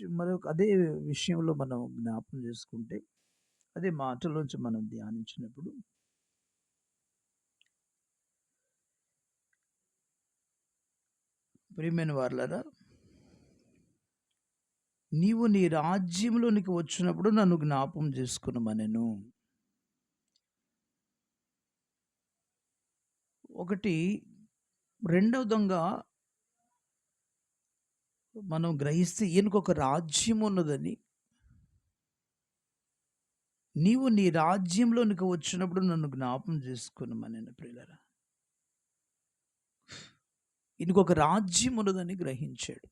విషయం మరొక అదే విషయంలో మనం జ్ఞాపకం చేసుకుంటే అదే మాటలోంచి మనం ధ్యానించినప్పుడు ప్రియమైన వాళ్ళరా నీవు నీ రాజ్యంలోనికి వచ్చినప్పుడు నన్ను జ్ఞాపం చేసుకునమనెను. ఒకటి రెండవ దొంగ మనం గ్రహిస్తే ఈయనకు ఒక రాజ్యం ఉన్నదని నీవు నీ రాజ్యంలోనికి వచ్చినప్పుడు నన్ను జ్ఞాపం చేసుకున్నామని ప్రియులరా. ఈయనకు ఒక రాజ్యం ఉన్నదని గ్రహించాడు.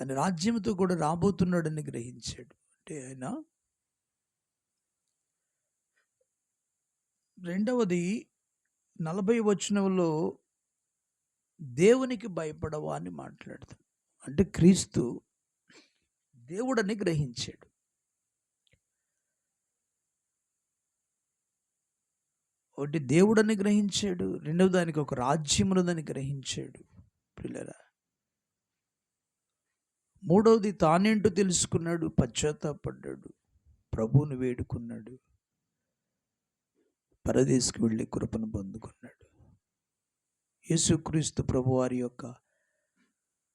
ఆయన రాజ్యంతో కూడా రాబోతున్నాడని గ్రహించాడు. అంటే ఆయన రెండవది నలభై వచనంలో దేవునికి భయపడవా అని మాట్లాడతాడు. అంటే క్రీస్తు దేవుడని గ్రహించాడు. ఒకటి దేవుడని గ్రహించాడు రెండవ దానికి ఒక రాజ్యమున్నదని గ్రహించాడు పిల్లరా. మూడవది తానేంటో తెలుసుకున్నాడు పశ్చాత్తాపడ్డాడు ప్రభువుని వేడుకున్నాడు పరదేశకు వెళ్ళి కృపను పొందుకున్నాడు. యేసుక్రీస్తు ప్రభువారి యొక్క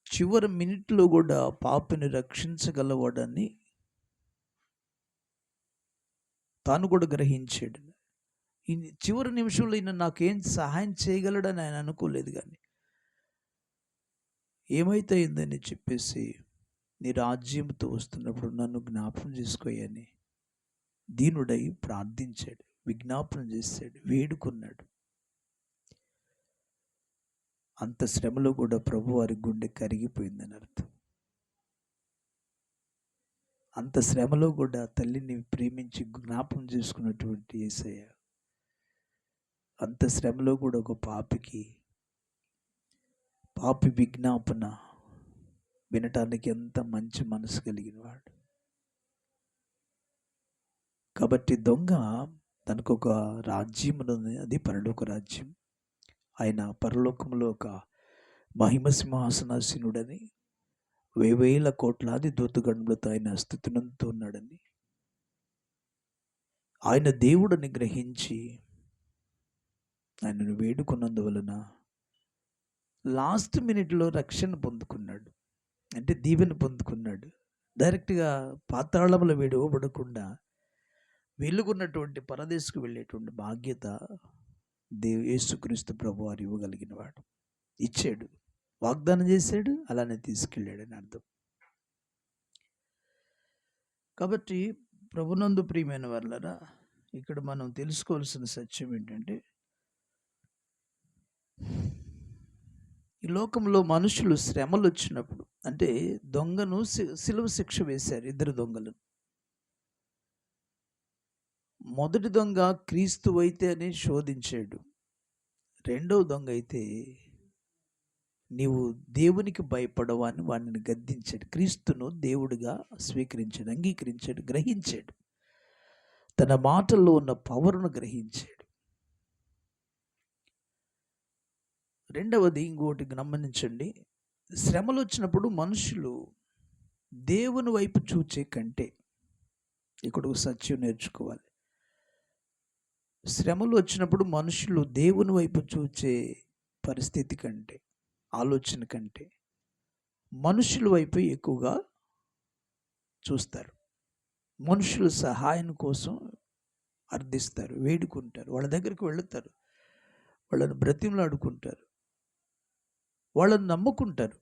చివరి మినిట్లో కూడా పాపని రక్షించగలవాడని తాను కూడా గ్రహించాడు. ఈ చివరి నిమిషంలో ఈయన నాకేం సహాయం చేయగలడని ఆయన అనుకోలేదు కానీ ఏమైతే అయిందని చెప్పేసి నీ రాజ్యంతో వస్తున్నప్పుడు నన్ను జ్ఞాపకం చేసుకోయని దీనుడై ప్రార్థించాడు విజ్ఞాపన చేశాడు వేడుకున్నాడు. అంత శ్రమలో కూడా ప్రభు వారి గుండె కరిగిపోయిందని అర్థం. అంత శ్రమలో కూడా తల్లిని ప్రేమించి జ్ఞాపం చేసుకున్నటువంటి ఏసయ్య అంత శ్రమలో కూడా ఒక పాపికి పాపి విజ్ఞాపన వినటానికి ఎంత మంచి మనసు కలిగిన వాడు కాబట్టి దొంగ తనకు ఒక రాజ్యం ఉన్నది అది పరలోక రాజ్యం. ఆయన పరలోకంలో ఒక మహిమ సింహాసనాసీనుడని వేవేల కోట్లాది దూతగణములతో ఆయన స్థుతినంతో ఉన్నాడని ఆయన దేవుడని గ్రహించి ఆయనను వేడుకున్నందువలన లాస్ట్ మినిట్లో రక్షణ పొందుకున్నాడు. అంటే దీవెన పొందుకున్నాడు. డైరెక్ట్గా పాతాళముల వేడివ్వబడకుండా వెలుగున్నటువంటి పరదేశకు వెళ్ళేటువంటి బాధ్యత దేవు యేసుక్రీస్తు ప్రభు వారు ఇవ్వగలిగిన వాడు. ఇచ్చాడు. వాగ్దానం చేశాడు. అలానే తీసుకెళ్ళాడని అర్థం. కాబట్టి ప్రభునందు ప్రియమైన వాళ్ళరా ఇక్కడ మనం తెలుసుకోవాల్సిన సత్యం ఏంటంటే ఈ లోకంలో మనుషులు శ్రమలు వచ్చినప్పుడు అంటే దొంగను సిలువ శిక్ష వేశారు ఇద్దరు దొంగలను. మొదటి దొంగ క్రీస్తు అయితే అని శోధించాడు. రెండవ దొంగ అయితే నీవు దేవునికి భయపడవు అని వాడిని గద్దించాడు. క్రీస్తును దేవుడిగా స్వీకరించాడు అంగీకరించాడు గ్రహించాడు. తన మాటల్లో ఉన్న పవరును గ్రహించాడు. రెండవది ఇంకోటి గమనించండి. శ్రమలు వచ్చినప్పుడు మనుషులు దేవుని వైపు చూచే కంటే ఇక్కడ సత్యం నేర్చుకోవాలి. శ్రమలు వచ్చినప్పుడు మనుషులు దేవుని వైపు చూచే పరిస్థితి కంటే ఆలోచన కంటే మనుషుల వైపు ఎక్కువగా చూస్తారు. మనుషుల సహాయం కోసం అర్థిస్తారు వేడుకుంటారు వాళ్ళ దగ్గరికి వెళుతారు వాళ్ళని బ్రతిమలాడుకుంటారు వాళ్ళని నమ్ముకుంటారు.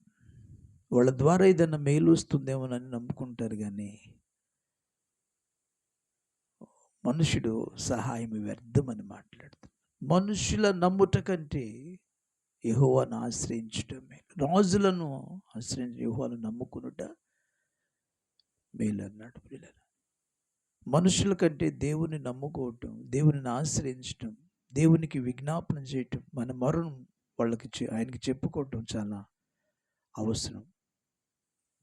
వాళ్ళ ద్వారా ఏదైనా మేలు వస్తుందేమోనని నమ్ముకుంటారు కానీ మనుషుడు సహాయం వ్యర్థమని మాట్లాడుతున్నాడు. మనుషుల నమ్ముట కంటే యహోవాను ఆశ్రయించటం మేలు రాజులను ఆశ్రయించి యహోవాను నమ్ముకునుట మేలు అన్నాడు పిల్లలు. మనుషుల కంటే దేవుని నమ్ముకోవటం దేవుని ఆశ్రయించటం దేవునికి విజ్ఞాపన చేయటం మన మరణం వాళ్ళకి ఆయనకి చెప్పుకోవటం చాలా అవసరం.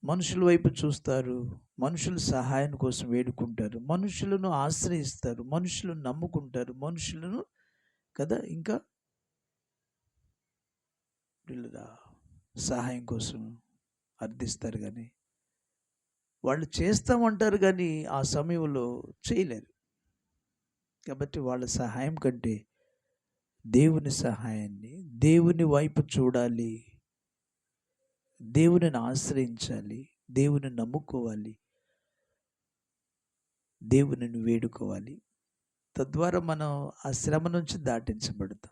మనుషుల వైపు చూస్తారు. మనుషుల సహాయం కోసం వేడుకుంటారు. మనుషులను ఆశ్రయిస్తారు. మనుషులను నమ్ముకుంటారు. మనుషులను కదా ఇంకా సహాయం కోసం అర్థిస్తారు కానీ వాళ్ళు చేస్తామంటారు కానీ ఆ సమయంలో చేయలేరు. కాబట్టి వాళ్ళ సహాయం కంటే దేవుని సహాయాన్ని దేవుని వైపు చూడాలి. దేవుని ఆశ్రయించాలి దేవుని నమ్ముకోవాలి దేవుని వేడుకోవాలి. తద్వారా మనం ఆ శ్రమ నుంచి దాటించబడతాం.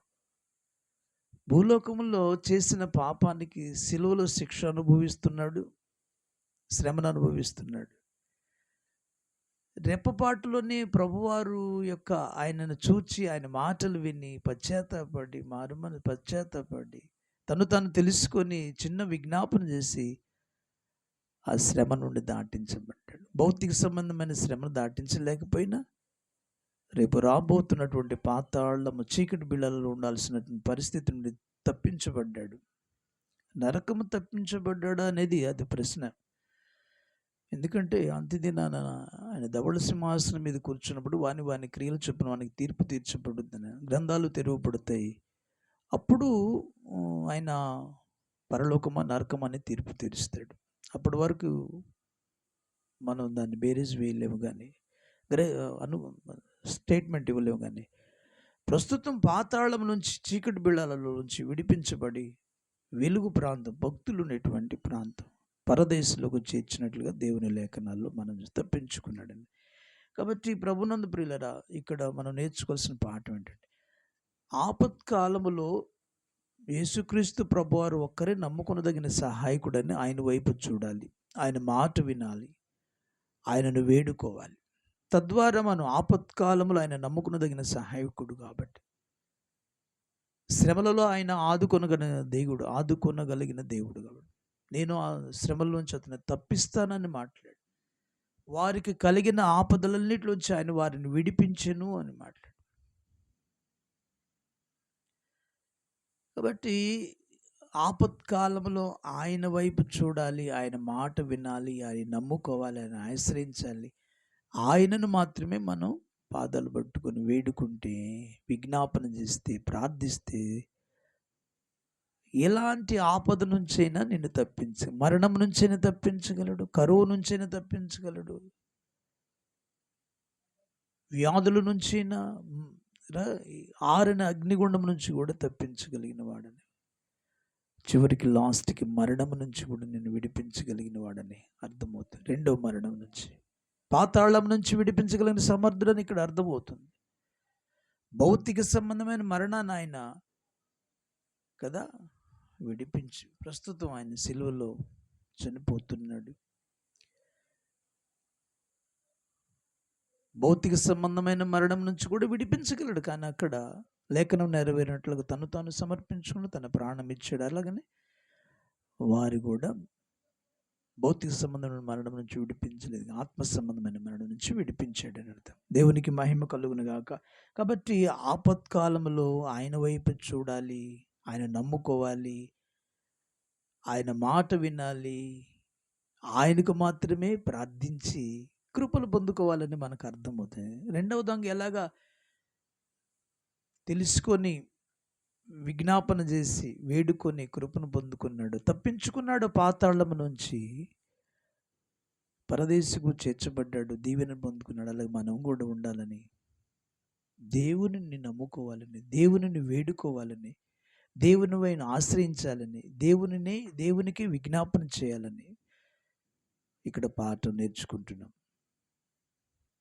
భూలోకంలో చేసిన పాపానికి శిలువలో శిక్ష అనుభవిస్తున్నాడు శ్రమను అనుభవిస్తున్నాడు. రెప్పపాటులోనే ప్రభువారు యొక్క ఆయనను చూచి ఆయన మాటలు విని పశ్చాత్తాపడి మారుమని పశ్చాత్తాపడి తను తాను తెలుసుకొని చిన్న విజ్ఞాపన చేసి ఆ శ్రమ నుండి దాటించబడ్డాడు. భౌతిక సంబంధమైన శ్రమను దాటించలేకపోయినా రేపు రాబోతున్నటువంటి పాతాళము చీకటి బిళ్ళలో ఉండాల్సినటువంటి పరిస్థితి నుండి తప్పించబడ్డాడు. నరకము తప్పించబడ్డాడా అనేది అది ప్రశ్న. ఎందుకంటే అంత్యదినాన ఆయన ధవళ సింహాసనం మీద కూర్చున్నప్పుడు వాని వాని క్రియలు చొప్పున వానికి తీర్పు తీర్చబడుద్దని గ్రంథాలు తెరవబడతాయి. అప్పుడు ఆయన పరలోకమా నరకమా అనే తీర్పు తీరుస్తాడు. అప్పటి వరకు మనం దాన్ని బేరీజ్ వేయలేము కానీ గ్రే అను స్టేట్మెంట్ ఇవ్వలేము కానీ ప్రస్తుతం పాతాళం నుంచి చీకటి బిళ్ళాలలో నుంచి విడిపించబడి వెలుగు ప్రాంతం భక్తులు ఉన్నటువంటి ప్రాంతం పరదేశంలోకి చేర్చినట్లుగా దేవుని లేఖనాల్లో మనం తప్పించుకున్నాడండి. కాబట్టి ప్రభునందు ప్రియులరా ఇక్కడ మనం నేర్చుకోవాల్సిన పాఠం ఏంటంటే ఆపత్కాలములో యేసుక్రీస్తు ప్రభువారు ఒక్కరే నమ్ముకునదగిన సహాయకుడని ఆయన వైపు చూడాలి. ఆయన మాట వినాలి. ఆయనను వేడుకోవాలి. తద్వారా మనం ఆపత్కాలంలో ఆయన నమ్ముకునదగిన సహాయకుడు కాబట్టి. శ్రమలలో ఆయన ఆదుకొనగలిగిన దేవుడు ఆదుకొనగలిగిన దేవుడు కాబట్టి. నేను ఆ శ్రమల నుంచి అతను తప్పిస్తానని మాట్లాడు. వారికి కలిగిన ఆపదలన్నిటిలోంచి ఆయన వారిని విడిపించను అని మాట్లాడు. కాబట్టి ఆపత్కాలంలో ఆయన వైపు చూడాలి ఆయన మాట వినాలి ఆయన నమ్ముకోవాలి ఆయన ఆశ్రయించాలి. ఆయనను మాత్రమే మనం పాదాలు పట్టుకొని వేడుకుంటే విజ్ఞాపన చేస్తే ప్రార్థిస్తే ఎలాంటి ఆపద నుంచైనా నిన్ను తప్పించ మరణం నుంచైనా తప్పించగలడు కరువు నుంచైనా తప్పించగలడు. వ్యాధుల నుంచైనా ఆరిన అగ్నిగుండం నుంచి కూడా తప్పించగలిగిన వాడని. చివరికి లాస్ట్కి మరణం నుంచి కూడా నేను విడిపించగలిగిన వాడని అర్థమవుతుంది. రెండో మరణం నుంచి. పాతాళం నుంచి విడిపించగలిగిన సమర్థుడని ఇక్కడ అర్థమవుతుంది. భౌతిక సంబంధమైన మరణాన్ని ఆయన కదా విడిపించి ప్రస్తుతం ఆయన సిలువలో చనిపోతున్నాడు. భౌతిక సంబంధమైన మరణం నుంచి కూడా విడిపించగలడు. కానీ అక్కడ లేఖనం నెరవేరినట్లుగా తను తాను సమర్పించుకుని తన ప్రాణం ఇచ్చాడు. అలాగనే వారు కూడా భౌతిక సంబంధమైన మరణం నుంచి విడిపించలేదు. ఆత్మ సంబంధమైన మరణం నుంచి విడిపించాడు అని అర్థం. దేవునికి మహిమ కలుగును గాక. కాబట్టి ఆపత్కాలంలో ఆయన వైపు చూడాలి. ఆయన నమ్ముకోవాలి. ఆయన మాట వినాలి. ఆయనకు మాత్రమే ప్రార్థించి కృపలు పొందుకోవాలని మనకు అర్థమవుతుంది రెండవ దొంగ ఎలాగా తెలుసుకొని విజ్ఞాపన చేసి వేడుకొని కృపను పొందుకున్నాడు. తప్పించుకున్నాడు పాతాళం నుంచి. పరదేశకు చేర్చబడ్డాడు దీవెన పొందుకున్నాడు. అలాగే మనం కూడా ఉండాలని దేవుని నమ్ముకోవాలని దేవుని వేడుకోవాలని దేవుని వైన ఆశ్రయించాలని దేవునిని దేవునికి విజ్ఞాపన చేయాలని ఇక్కడ పాఠం నేర్చుకుంటున్నాం.